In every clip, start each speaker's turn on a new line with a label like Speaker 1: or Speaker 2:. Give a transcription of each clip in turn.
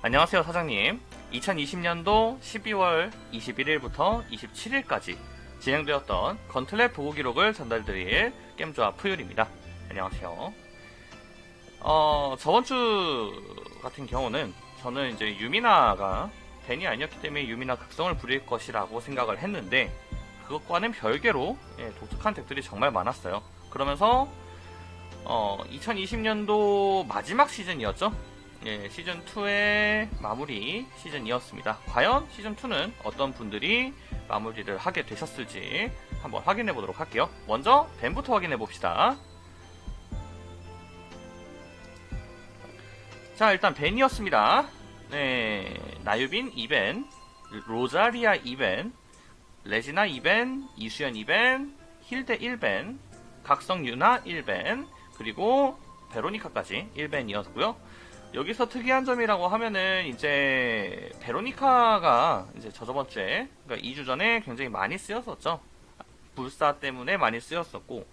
Speaker 1: 안녕하세요 사장님. 2020년도 12월 21일부터 27일까지 진행되었던 건틀렛 보고 기록을 전달드릴 게임조합 푸율입니다. 안녕하세요. 어 저번 주 같은 경우는 저는 이제 유미나가 벤이 아니었기 때문에 유미나 극성을 부릴 것이라고 생각을 했는데 그것과는 별개로 예, 독특한 덱들이 정말 많았어요. 그러면서 어, 2020년도 마지막 시즌이었죠 예, 시즌 2의 마무리 시즌이었습니다. 과연 시즌 2는 어떤 분들이 마무리를 하게 되셨을지 한번 확인해 보도록 할게요. 먼저 벤부터 확인해 봅시다. 자, 일단 벤이었습니다. 네, 나유빈 2벤, 로자리아 2벤, 레지나 2벤, 이수연 2벤, 힐데 1벤, 각성 유나 1벤, 그리고 베로니카까지 1벤이었고요. 여기서 특이한 점이라고 하면은 이제 베로니카가 이제 저저번 주에 그러니까 2주 전에 굉장히 많이 쓰였었죠. 불사 때문에 많이 쓰였었고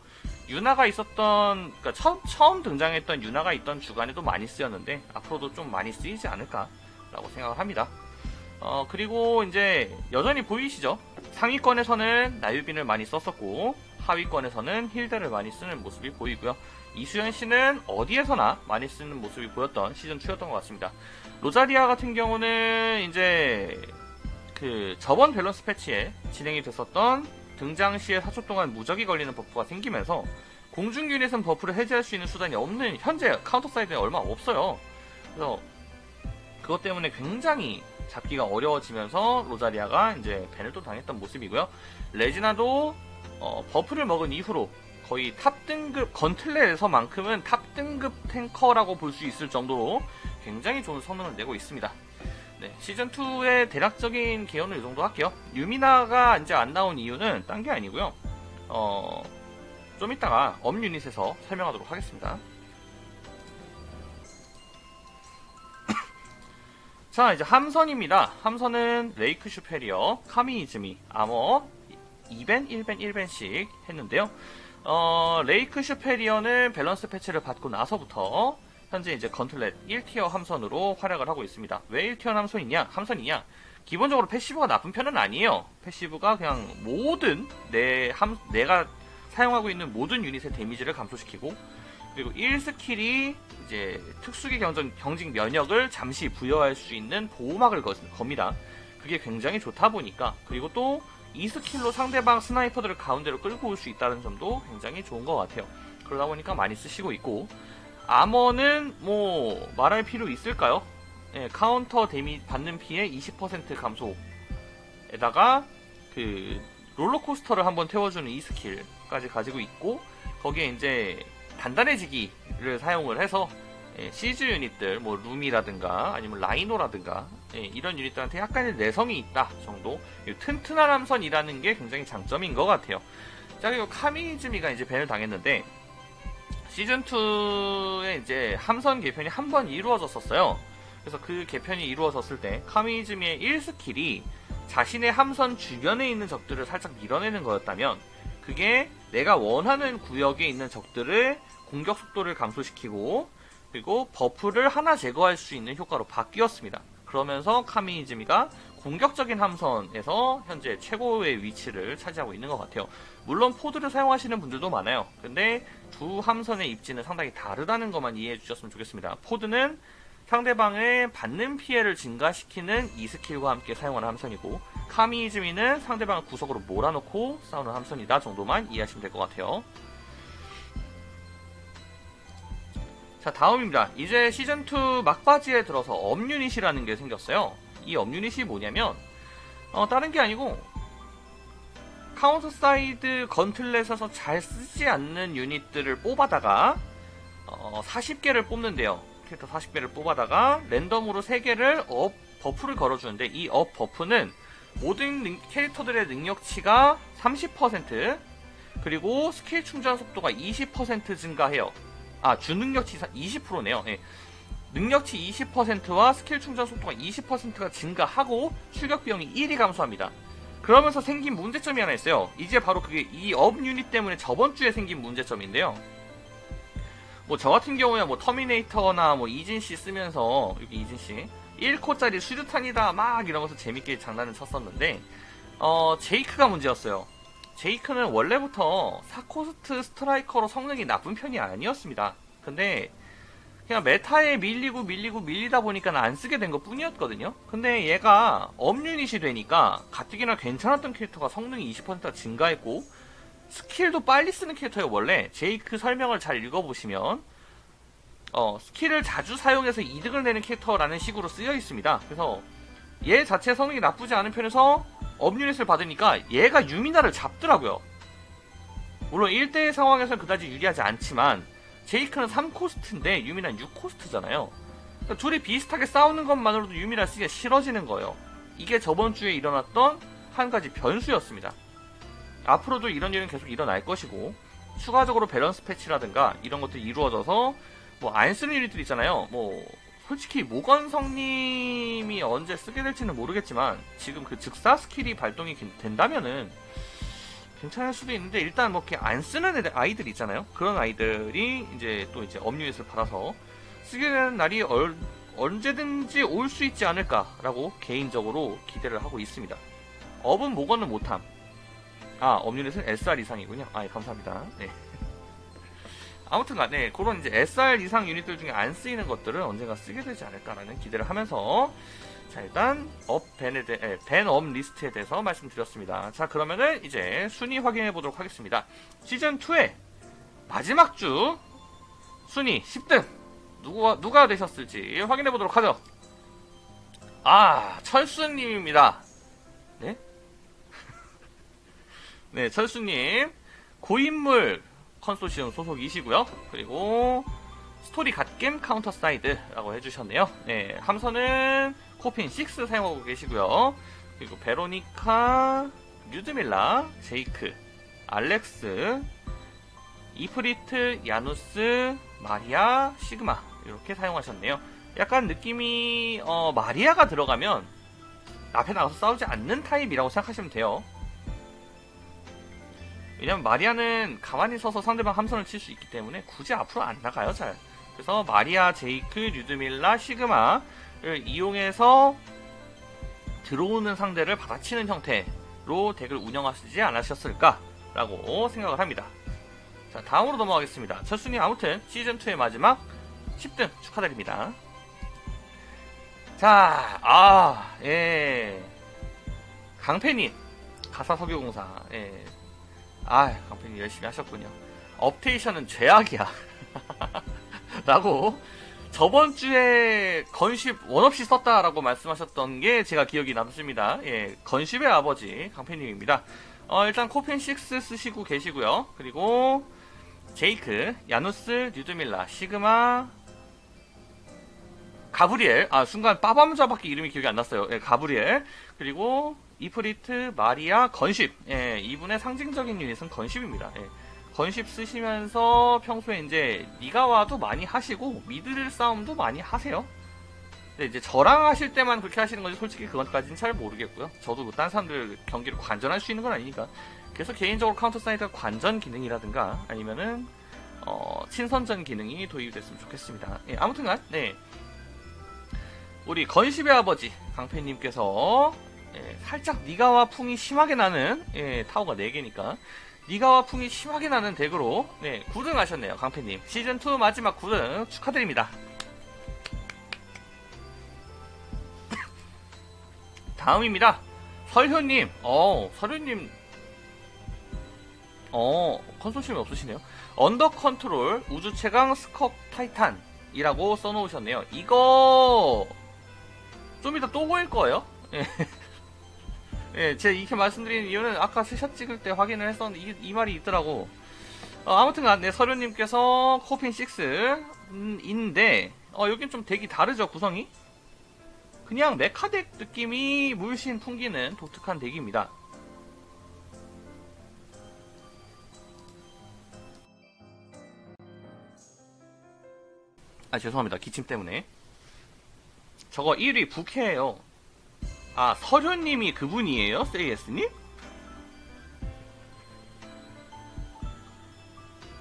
Speaker 1: 유나가 있었던 그러니까 처음, 처음 등장했던 유나가 있던 주간에도 많이 쓰였는데 앞으로도 좀 많이 쓰이지 않을까라고 생각을 합니다. 어 그리고 이제 여전히 보이시죠? 상위권에서는 나유빈을 많이 썼었고 하위권에서는 힐드를 많이 쓰는 모습이 보이고요. 이수연 씨는 어디에서나 많이 쓰는 모습이 보였던 시즌 2였던 것 같습니다. 로자리아 같은 경우는 이제 그 저번 밸런스 패치에 진행이 됐었던 등장 시에 4초 동안 무적이 걸리는 버프가 생기면서 공중 유닛은 버프를 해제할 수 있는 수단이 없는 현재 카운터 사이드에 얼마 없어요. 그래서 그것 때문에 굉장히 잡기가 어려워지면서 로자리아가 이제 벤을 또 당했던 모습이고요. 레지나도 어, 버프를 먹은 이후로 거의 탑 등급 건틀렛에서만큼은 탑 등급 탱커라고 볼 수 있을 정도로 굉장히 좋은 성능을 내고 있습니다. 네, 시즌 2의 대략적인 개요는 이 정도 할게요. 유미나가 이제 안 나온 이유는 딴 게 아니고요. 어, 좀 이따가 업 유닛에서 설명하도록 하겠습니다. 자, 이제 함선입니다. 함선은 레이크 슈페리어, 카미이즈미, 아머, 2벤, 1벤, 1벤씩 했는데요. 어, 레이크 슈페리어는 밸런스 패치를 받고 나서부터 현재 이제 건틀렛 1티어 함선으로 활약을 하고 있습니다. 왜 1티어 함선이냐? 함선이냐? 기본적으로 패시브가 나쁜 편은 아니에요. 패시브가 그냥 모든 내 함, 내가 사용하고 있는 모든 유닛의 데미지를 감소시키고 그리고 1스킬이 이제 특수기 경정, 경직 면역을 잠시 부여할 수 있는 보호막을 거, 겁니다. 그게 굉장히 좋다 보니까 그리고 또이 스킬로 상대방 스나이퍼들을 가운데로 끌고 올 수 있다는 점도 굉장히 좋은 것 같아요. 그러다 보니까 많이 쓰시고 있고 아머는 뭐 말할 필요 있을까요? 예, 카운터 데미 받는 피해 20% 감소에다가 그 롤러코스터를 한번 태워주는 이 스킬까지 가지고 있고 거기에 이제 단단해지기를 사용을 해서 예, 시즈 유닛들 뭐 룸이라든가 아니면 라이노라든가 예, 이런 유닛들한테 약간의 내성이 있다 정도 이 튼튼한 함선이라는 게 굉장히 장점인 것 같아요. 자 그리고 카미즈미가 이제 밴을 당했는데 시즌 2에 이제 함선 개편이 한 번 이루어졌었어요. 그래서 그 개편이 이루어졌을 때 카미즈미의 1스킬이 자신의 함선 주변에 있는 적들을 살짝 밀어내는 거였다면 그게 내가 원하는 구역에 있는 적들을 공격 속도를 감소시키고 그리고 버프를 하나 제거할 수 있는 효과로 바뀌었습니다. 그러면서 카미이즈미가 공격적인 함선에서 현재 최고의 위치를 차지하고 있는 것 같아요. 물론 포드를 사용하시는 분들도 많아요. 근데 두 함선의 입지는 상당히 다르다는 것만 이해해 주셨으면 좋겠습니다. 포드는 상대방의 받는 피해를 증가시키는 이 스킬과 함께 사용하는 함선이고 카미이즈미는 상대방을 구석으로 몰아놓고 싸우는 함선이다 정도만 이해하시면 될 것 같아요. 자 다음입니다. 이제 시즌2 막바지에 들어서 업유닛이라는 게 생겼어요. 이 업유닛이 뭐냐면 어, 다른 게 아니고 카운터 사이드 건틀렛에서 잘 쓰지 않는 유닛들을 뽑아다가 어, 40개를 뽑는데요. 캐릭터 40개를 뽑아다가 랜덤으로 3개를 업 버프를 걸어주는데 이 업 버프는 모든 능- 캐릭터들의 능력치가 30% 그리고 스킬 충전 속도가 20% 증가해요. 아, 주능력치 20%네요. 예. 능력치 20%와 스킬 충전 속도가 20%가 증가하고 출격 비용이 1이 감소합니다. 그러면서 생긴 문제점이 하나 있어요. 이제 바로 그게 이 업 유닛 때문에 저번 주에 생긴 문제점인데요. 뭐 저 같은 경우에 뭐 터미네이터나 뭐 이진 씨 쓰면서 여기 이진 씨 1코짜리 수류탄이다 막 이러면서 재밌게 장난을 쳤었는데 어 제이크가 문제였어요. 제이크는 원래부터 4코스트 스트라이커로 성능이 나쁜 편이 아니었습니다. 근데 그냥 메타에 밀리고 밀리고 밀리다 보니까 안 쓰게 된 것 뿐이었거든요. 근데 얘가 업유닛이 되니까 가뜩이나 괜찮았던 캐릭터가 성능이 20%가 증가했고 스킬도 빨리 쓰는 캐릭터예요 원래 제이크 설명을 잘 읽어보시면 어, 스킬을 자주 사용해서 이득을 내는 캐릭터라는 식으로 쓰여 있습니다. 그래서 얘 자체 성능이 나쁘지 않은 편에서 업유닛을 받으니까 얘가 유미나를 잡더라고요. 물론 1대1 상황에서는 그다지 유리하지 않지만 제이크는 3코스트인데 유미나는 6코스트잖아요. 그러니까 둘이 비슷하게 싸우는 것만으로도 유미나 쓰기가 싫어지는 거예요. 이게 저번 주에 일어났던 한 가지 변수였습니다. 앞으로도 이런 일은 계속 일어날 것이고 추가적으로 밸런스 패치라든가 이런 것들이 이루어져서 뭐 안 쓰는 유닛들 있잖아요. 뭐 솔직히 모건성님이 언제 쓰게 될지는 모르겠지만 지금 그 즉사 스킬이 발동이 된다면은 괜찮을 수도 있는데 일단 뭐 이렇게 안 쓰는 애들 아이들 있잖아요. 그런 아이들이 이제 또 이제 업유닛을 받아서 쓰게 되는 날이 얼- 언제든지 올 수 있지 않을까라고 개인적으로 기대를 하고 있습니다. 업은 모건은 못함. 아, 업유닛은 SR 이상이군요. 아, 예, 감사합니다. 네. 아무튼 간에 그런 이제 SR 이상 유닛들 중에 안 쓰이는 것들은 언젠가 쓰게 되지 않을까라는 기대를 하면서 자 일단 업 밴에 대, 에, 밴업 리스트에 대해서 말씀드렸습니다. 자 그러면은 이제 순위 확인해 보도록 하겠습니다. 시즌 2의 마지막 주 순위 10등 누가 누가 되셨을지 확인해 보도록 하죠. 아 철수님입니다. 네? 네 철수님 고인물 컨소시엄 소속이시고요. 그리고 스토리 갓겜 카운터 사이드라고 해주셨네요. 네, 함선은 코핀 6 사용하고 계시고요. 그리고 베로니카, 류드밀라, 제이크, 알렉스, 이프리트, 야누스, 마리아, 시그마 이렇게 사용하셨네요. 약간 느낌이 어, 마리아가 들어가면 앞에 나가서 싸우지 않는 타입이라고 생각하시면 돼요. 왜냐면 마리아는 가만히 서서 상대방 함선을 칠 수 있기 때문에 굳이 앞으로 안 나가요 잘. 그래서 마리아, 제이크, 류드밀라, 시그마를 이용해서 들어오는 상대를 받아치는 형태로 덱을 운영하시지 않으셨을까라고 생각을 합니다. 자 다음으로 넘어가겠습니다. 철순이 아무튼 시즌 2의 마지막 10등 축하드립니다. 자, 아, 예. 강패님, 가사석유공사, 예. 아, 강패님 열심히 하셨군요. 업데이션은 죄악이야. 라고 저번 주에 건십 원 없이 썼다라고 말씀하셨던 게 제가 기억이 남습니다. 예, 건십의 아버지 강패님입니다. 어, 일단 코펜 6 쓰시고 계시고요. 그리고 제이크, 야누스, 뉴드밀라, 시그마, 가브리엘, 아 순간 빠밤자밖에 이름이 기억이 안 났어요. 예, 가브리엘, 그리고 이프리트, 마리아, 건십, 예, 이분의 상징적인 유닛은 건십입니다. 예. 건십 쓰시면서 평소에 이제 니가와도 많이 하시고 미들 싸움도 많이 하세요. 근데 이제 저랑 하실 때만 그렇게 하시는 건지 솔직히 그것까지는 잘 모르겠고요. 저도 뭐 딴 사람들 경기를 관전할 수 있는 건 아니니까. 그래서 개인적으로 카운터 사이드 관전 기능이라든가 아니면은 어, 친선전 기능이 도입이 됐으면 좋겠습니다. 예, 아무튼간 네. 우리 건십의 아버지 강패님께서 예, 살짝 니가와 풍이 심하게 나는 예, 타워가 4개니까. 니가와 풍이 심하게 나는 덱으로 네, 9등 하셨네요 강패님. 시즌2 마지막 9등 축하드립니다. 다음입니다. 설효님. 어 설효님. 어 컨소시엄이 없으시네요. 언더 컨트롤 우주 최강 스컵 타이탄 이라고 써놓으셨네요. 이거 좀 이따 또 보일 거예요 예. 예, 제가 이렇게 말씀드리는 이유는 아까 스샷 찍을 때 확인을 했었는데 이, 이 말이 있더라고. 어, 아무튼 네, 서류님께서 코핀 6인데 어, 여긴 좀 덱이 다르죠, 구성이? 그냥 메카덱 느낌이 물씬 풍기는 독특한 덱입니다. 아, 죄송합니다. 기침 때문에. 저거 1위 부캐예요. 아 서련님이 그분이에요? 세이에스님?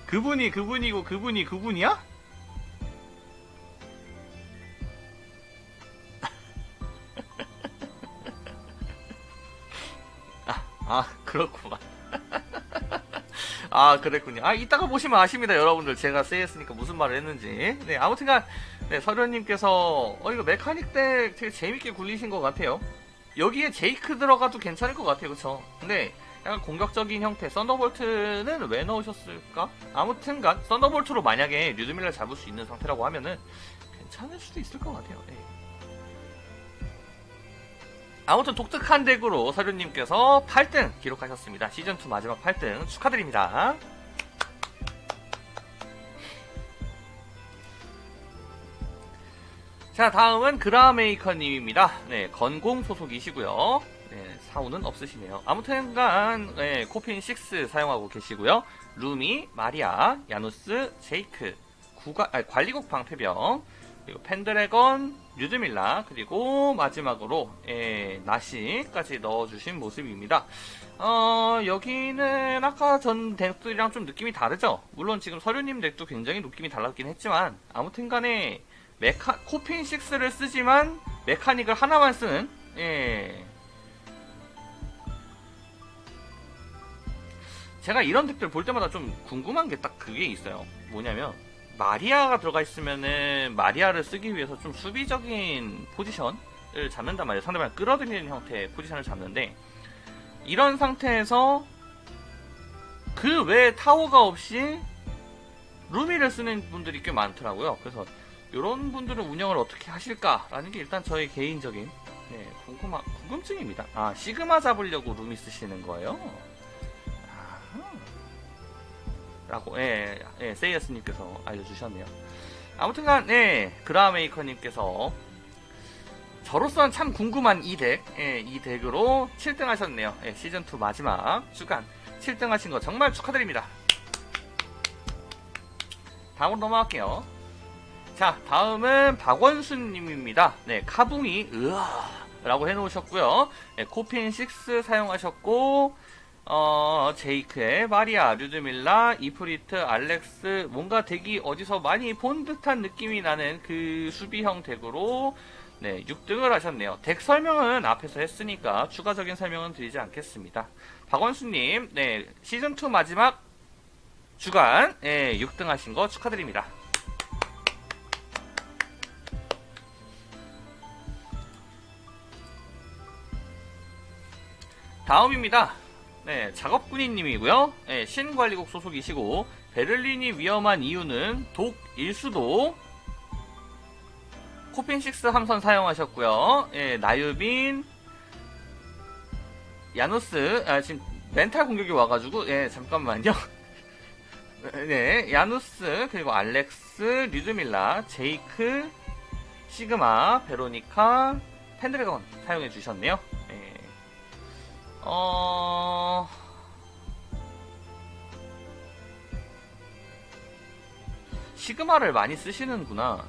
Speaker 1: 그분이 그분이고 그분이 그분이야? 아, 아 그렇구만 아 그랬군요 아 이따가 보시면 아십니다 여러분들 제가 세이했으니까 무슨 말을 했는지 네 아무튼간 네 서련님께서 어 이거 메카닉 덱 되게 재밌게 굴리신 것 같아요 여기에 제이크 들어가도 괜찮을 것 같아요, 그쵸? 근데, 약간 공격적인 형태, 썬더볼트는 왜 넣으셨을까? 아무튼간, 썬더볼트로 만약에 류드밀라 잡을 수 있는 상태라고 하면은, 괜찮을 수도 있을 것 같아요, 네. 아무튼 독특한 덱으로 서류님께서 8등 기록하셨습니다. 시즌2 마지막 8등 축하드립니다. 자, 다음은 그라메이커님입니다. 네, 건공 소속이시고요. 네, 사우는 없으시네요. 아무튼간, 네, 코핀 6 사용하고 계시고요. 루미, 마리아, 야누스, 제이크, 구가, 아니, 관리국 방패병, 그리고 펜드래건, 뉴드밀라, 그리고 마지막으로, 예, 나시까지 넣어주신 모습입니다. 어, 여기는 아까 전 덱들이랑 좀 느낌이 다르죠? 물론 지금 서류님 덱도 굉장히 느낌이 달랐긴 했지만, 아무튼 간에, 메카, 코핀 6를 쓰지만, 메카닉을 하나만 쓰는, 예. 제가 이런 덱들 볼 때마다 좀 궁금한 게 딱 그게 있어요. 뭐냐면, 마리아가 들어가 있으면은 마리아를 쓰기 위해서 좀 수비적인 포지션을 잡는단 말이에요. 상대방을 끌어들이는 형태의 포지션을 잡는데 이런 상태에서 그 외에 타워가 없이 루미를 쓰는 분들이 꽤 많더라고요. 그래서 이런 분들은 운영을 어떻게 하실까라는 게 일단 저의 개인적인 네, 궁금하, 궁금증입니다. 아 시그마 잡으려고 루미 쓰시는 거예요? 아하. 라고 예, 예 세이어스님께서 알려주셨네요. 아무튼간 예 그라메이커님께서 저로서는 참 궁금한 이 덱, 예, 이 덱으로 7등 하셨네요. 예, 시즌2 마지막 주간 7등 하신 거 정말 축하드립니다. 다음으로 넘어갈게요. 자, 다음은 박원순님입니다. 네, 카붕이, 으아, 라고 해놓으셨고요. 네, 코핀 6 사용하셨고, 어, 제이크의 마리아, 류드밀라, 이프리트, 알렉스, 뭔가 덱이 어디서 많이 본 듯한 느낌이 나는 그 수비형 덱으로, 네, 6등을 하셨네요. 덱 설명은 앞에서 했으니까 추가적인 설명은 드리지 않겠습니다. 박원수님, 네, 시즌2 마지막 주간, 예, 6등 하신 거 축하드립니다. 다음입니다. 네, 작업군인님이고요. 네, 신관리국 소속이시고 베를린이 위험한 이유는 독일 수도 코핀6 함선 사용하셨고요. 예, 나유빈 야누스 아, 지금 멘탈 공격이 와가지고 예 잠깐만요. 네, 야누스 그리고 알렉스 류드밀라 제이크 시그마 베로니카 펜드래건 사용해 주셨네요. 예. 어... 시그마를 많이 쓰시는구나.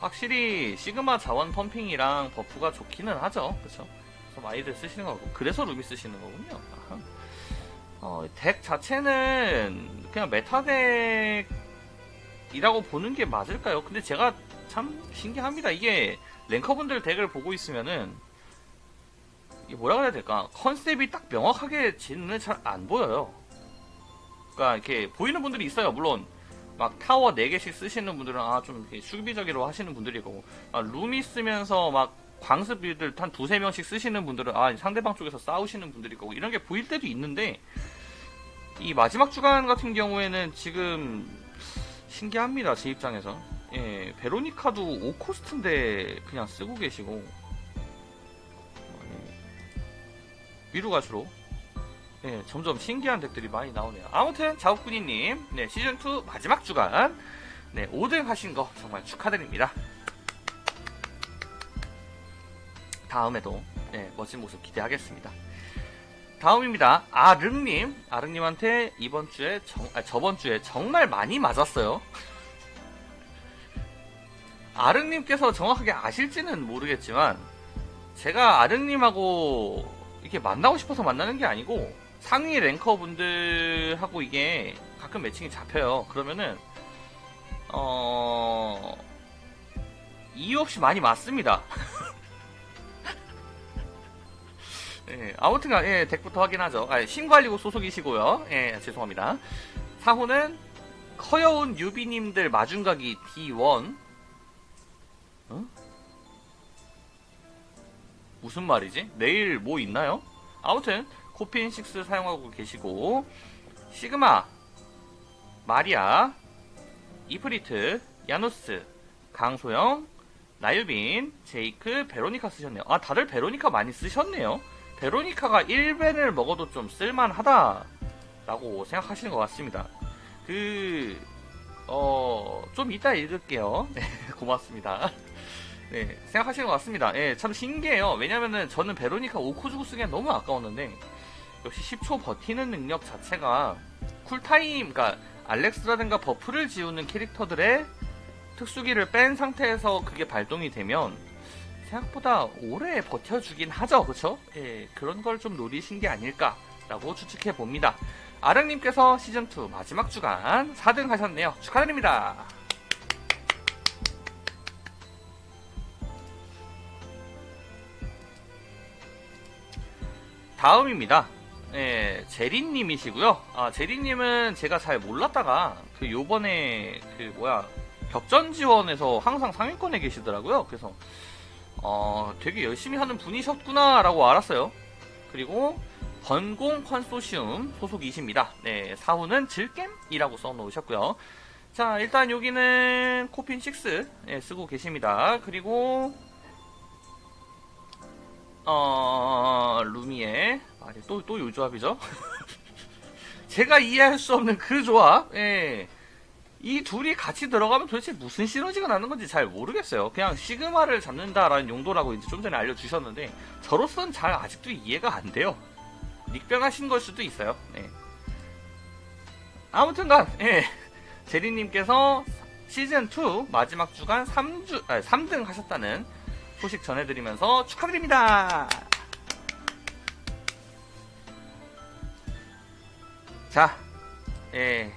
Speaker 1: 확실히 시그마 자원 펌핑이랑 버프가 좋기는 하죠. 그쵸? 그래서 많이들 쓰시는 거고. 그래서 루비 쓰시는 거군요. 어, 덱 자체는 그냥 메타 덱이라고 보는 게 맞을까요? 근데 제가 참 신기합니다. 이게 랭커분들 덱을 보고 있으면은 이게 뭐라 그래야 될까? 컨셉이 딱 명확하게 지는 잘안 보여요. 그러니까 이렇게 보이는 분들이 있어요. 물론 막 타워 4개씩 쓰시는 분들은 아 좀 수비적으로 하시는 분들이고 아, 룸이 쓰면서 막 광습 빌들 한 두세 명씩 쓰시는 분들은 아 상대방 쪽에서 싸우시는 분들이 있고 이런 게 보일 때도 있는데 이 마지막 주간 같은 경우에는 지금 신기합니다 제 입장에서 예 베로니카도 5코스트인데 그냥 쓰고 계시고 위로 갈수록 네, 점점 신기한 덱들이 많이 나오네요. 아무튼 자욱군이님, 네 시즌 2 마지막 주간, 네 5등 하신 거 정말 축하드립니다. 다음에도 네, 멋진 모습 기대하겠습니다. 다음입니다. 아릉님, 아릉님한테 이번 주에 정, 아, 저번 주에 정말 많이 맞았어요. 아릉님께서 정확하게 아실지는 모르겠지만 제가 아릉님하고 이렇게 만나고 싶어서 만나는 게 아니고 상위 랭커 분들하고 이게 가끔 매칭이 잡혀요. 그러면은 어 이유 없이 많이 맞습니다. 예, 아무튼간 예, 덱부터 확인하죠. 아, 신관리고 소속이시고요. 예, 죄송합니다. 4호는 커여운 유비님들 마중가기 D1. 어? 무슨 말이지? 내일 뭐 있나요? 아무튼 코핀 6 사용하고 계시고 시그마, 마리아, 이프리트, 야누스, 강소영, 나유빈, 제이크, 베로니카 쓰셨네요. 아, 다들 베로니카 많이 쓰셨네요. 베로니카가 1벤을 먹어도 좀 쓸만하다. 라고 생각하시는 것 같습니다. 그, 어, 좀 이따 읽을게요. 네, 고맙습니다. 네, 생각하시는 것 같습니다. 예, 참 신기해요. 왜냐면은 저는 베로니카 5코 주고 쓰기엔 너무 아까웠는데, 역시 10초 버티는 능력 자체가 쿨타임, 그니까 알렉스라든가 버프를 지우는 캐릭터들의 특수기를 뺀 상태에서 그게 발동이 되면 생각보다 오래 버텨주긴 하죠. 그쵸? 예, 그런 걸 좀 노리신 게 아닐까라고 추측해 봅니다. 아령님께서 시즌2 마지막 주간 4등 하셨네요. 축하드립니다. 다음입니다. 예, 제리님이시고요. 아, 제리님은 제가 잘 몰랐다가 그 요번에 그 뭐야 격전 지원에서 항상 상위권에 계시더라고요. 그래서 어, 되게 열심히 하는 분이셨구나라고 알았어요. 그리고 번공 컨소시움 소속이십니다. 네, 사후는 질겜이라고 써놓으셨고요. 자, 일단 여기는 코핀 6 예, 쓰고 계십니다. 그리고 어, 루미에 아, 또, 또 요 조합이죠? 제가 이해할 수 없는 그 조합, 예. 이 둘이 같이 들어가면 도대체 무슨 시너지가 나는 건지 잘 모르겠어요. 그냥 시그마를 잡는다라는 용도라고 이제 좀 전에 알려주셨는데, 저로서는 잘 아직도 이해가 안 돼요. 닉변하신 걸 수도 있어요. 네. 아무튼간, 예. 제리님께서 시즌 2 마지막 주간 3주, 아, 3등 하셨다는 소식 전해드리면서 축하드립니다! 자, 예.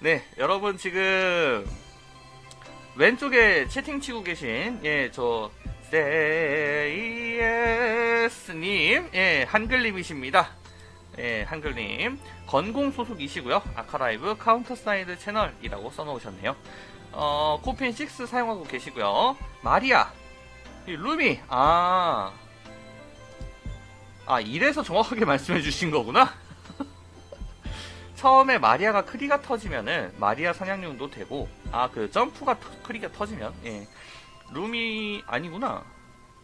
Speaker 1: 네, 여러분 지금 왼쪽에 채팅 치고 계신 예, 저 세이에스님, 예, 한글님이십니다. 예, 한글님 건공 소속이시고요. 아카라이브 카운터 사이드 채널이라고 써놓으셨네요. 어, 코핀 6 사용하고 계시고요. 마리아, 이 루미, 아, 아 이래서 정확하게 말씀해 주신 거구나. 처음에 마리아가 크리가 터지면은 마리아 사냥용도 되고 아 그 점프가 터- 크리가 터지면 예 룸이 아니구나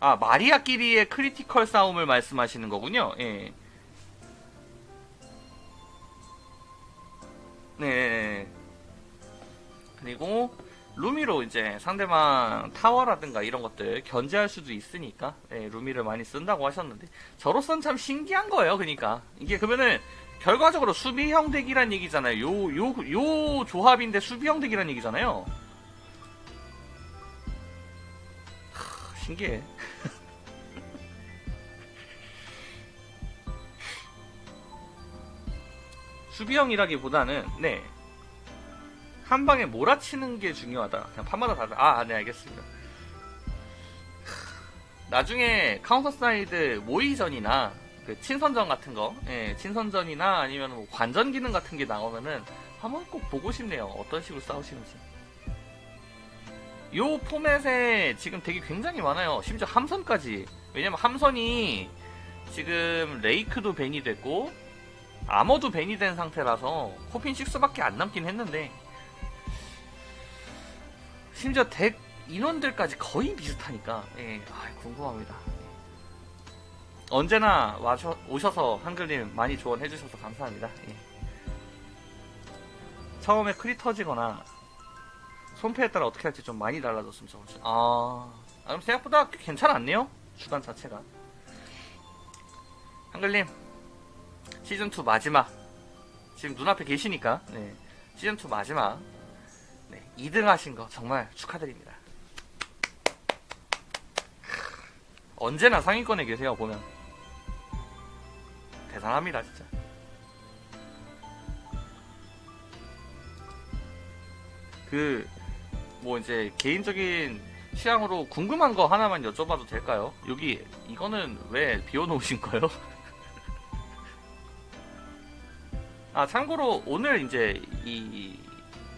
Speaker 1: 아 마리아끼리의 크리티컬 싸움을 말씀하시는 거군요 예 네. 그리고 루미로 이제 상대방 타워라든가 이런 것들 견제할 수도 있으니까 예, 루미를 많이 쓴다고 하셨는데 저로선 참 신기한 거예요. 그러니까 이게 그러면은 결과적으로 수비형 덱이란 얘기잖아요. 요 요 요 조합인데 수비형 덱이란 얘기잖아요. 하, 신기해. 수비형이라기보다는 네. 한 방에 몰아치는 게 중요하다. 그냥 판마다 다르다. 아, 네, 알겠습니다. 나중에 카운터 사이드 모의전이나 그 친선전 같은 거, 예, 친선전이나 아니면 뭐 관전 기능 같은 게 나오면은 한번 꼭 보고 싶네요. 어떤 식으로 싸우시는지. 요 포맷에 지금 되게 굉장히 많아요. 심지어 함선까지. 왜냐면 함선이 지금 레이크도 벤이 됐고, 아머도 벤이 된 상태라서 코핀 6밖에 안 남긴 했는데, 심지어 덱 인원들까지 거의 비슷하니까, 예, 아, 궁금합니다. 언제나 와셔, 오셔서 한글님 많이 조언해 주셔서 감사합니다. 예. 처음에 크리 터지거나 손패에 따라 어떻게 할지 좀 많이 달라졌으면 좋겠어요. 아, 아, 그럼 생각보다 꽤 괜찮았네요. 주간 자체가. 한글님, 시즌2 마지막. 지금 눈앞에 계시니까, 네. 시즌2 마지막. 네, 2등 하신 거 정말 축하드립니다. 언제나 상위권에 계세요, 보면. 대단합니다, 진짜. 그, 뭐 이제 개인적인 취향으로 궁금한 거 하나만 여쭤봐도 될까요? 여기 이거는 왜 비워놓으신 거예요? 아 참고로 오늘 이제 이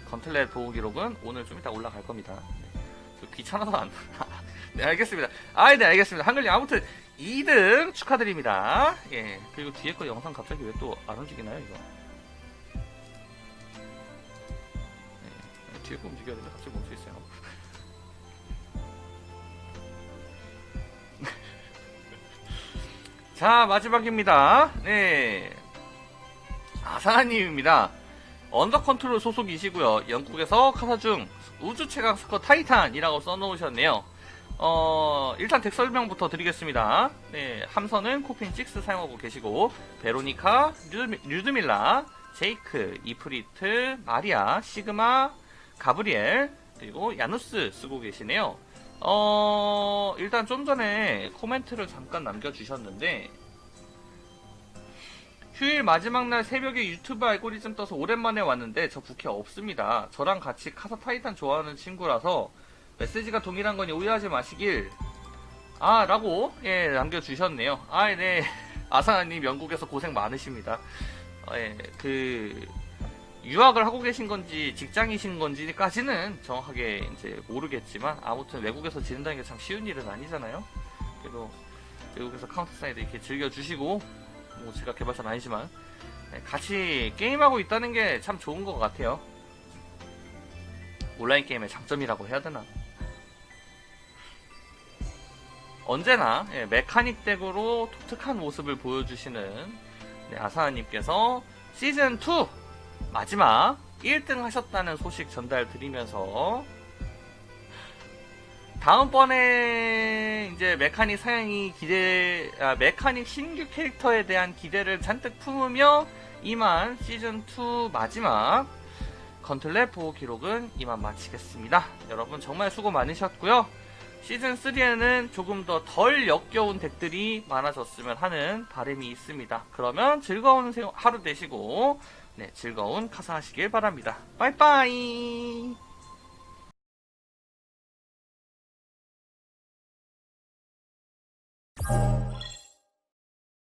Speaker 1: 건틀렛 보호 기록은 오늘 좀 이따 올라갈 겁니다. 네. 저 귀찮아서 안. 네 알겠습니다. 아, 네 알겠습니다. 한글님 아무튼 2등 축하드립니다. 예 그리고 뒤에 거 영상 갑자기 왜 또 안 움직이나요 이거? 네, 뒤에 거 움직여야 되는데 갑자기 멈춰 있어요. 자 마지막입니다. 네. 아사님입니다. 언더 컨트롤 소속이시고요. 영국에서 카사중 우주 최강 스커 타이탄이라고 써놓으셨네요. 어, 일단 덱 설명부터 드리겠습니다. 네, 함선은 코핀 6 사용하고 계시고, 베로니카, 류드 밀라, 제이크, 이프리트, 마리아, 시그마, 가브리엘, 그리고 야누스 쓰고 계시네요. 어, 일단 좀 전에 코멘트를 잠깐 남겨주셨는데, 휴일 마지막 날 새벽에 유튜브 알고리즘 떠서 오랜만에 왔는데 저 부캐 없습니다. 저랑 같이 카사 타이탄 좋아하는 친구라서 메시지가 동일한 거니 오해하지 마시길. 아, 라고, 예, 남겨주셨네요. 아, 네. 아사님 영국에서 고생 많으십니다. 어, 예, 그, 유학을 하고 계신 건지 직장이신 건지까지는 정확하게 이제 모르겠지만 아무튼 외국에서 지낸다는 게 참 쉬운 일은 아니잖아요. 그래도 외국에서 카운터 사이드 이렇게 즐겨주시고 뭐 제가 개발자는 아니지만 네, 같이 게임하고 있다는 게 참 좋은 것 같아요. 온라인 게임의 장점이라고 해야 되나? 언제나 예, 메카닉 덱으로 독특한 모습을 보여주시는 네, 아사님께서 시즌 2 마지막 1등 하셨다는 소식 전달 드리면서 다음번에 이제 메카닉 사양이 기대, 아, 메카닉 신규 캐릭터에 대한 기대를 잔뜩 품으며 이만 시즌 2 마지막 건틀렛 보호 기록은 이만 마치겠습니다. 여러분 정말 수고 많으셨고요. 시즌 3에는 조금 더 덜 역겨운 덱들이 많아졌으면 하는 바람이 있습니다. 그러면 즐거운 세- 하루 되시고, 네, 즐거운 카사 하시길 바랍니다. 빠이빠이!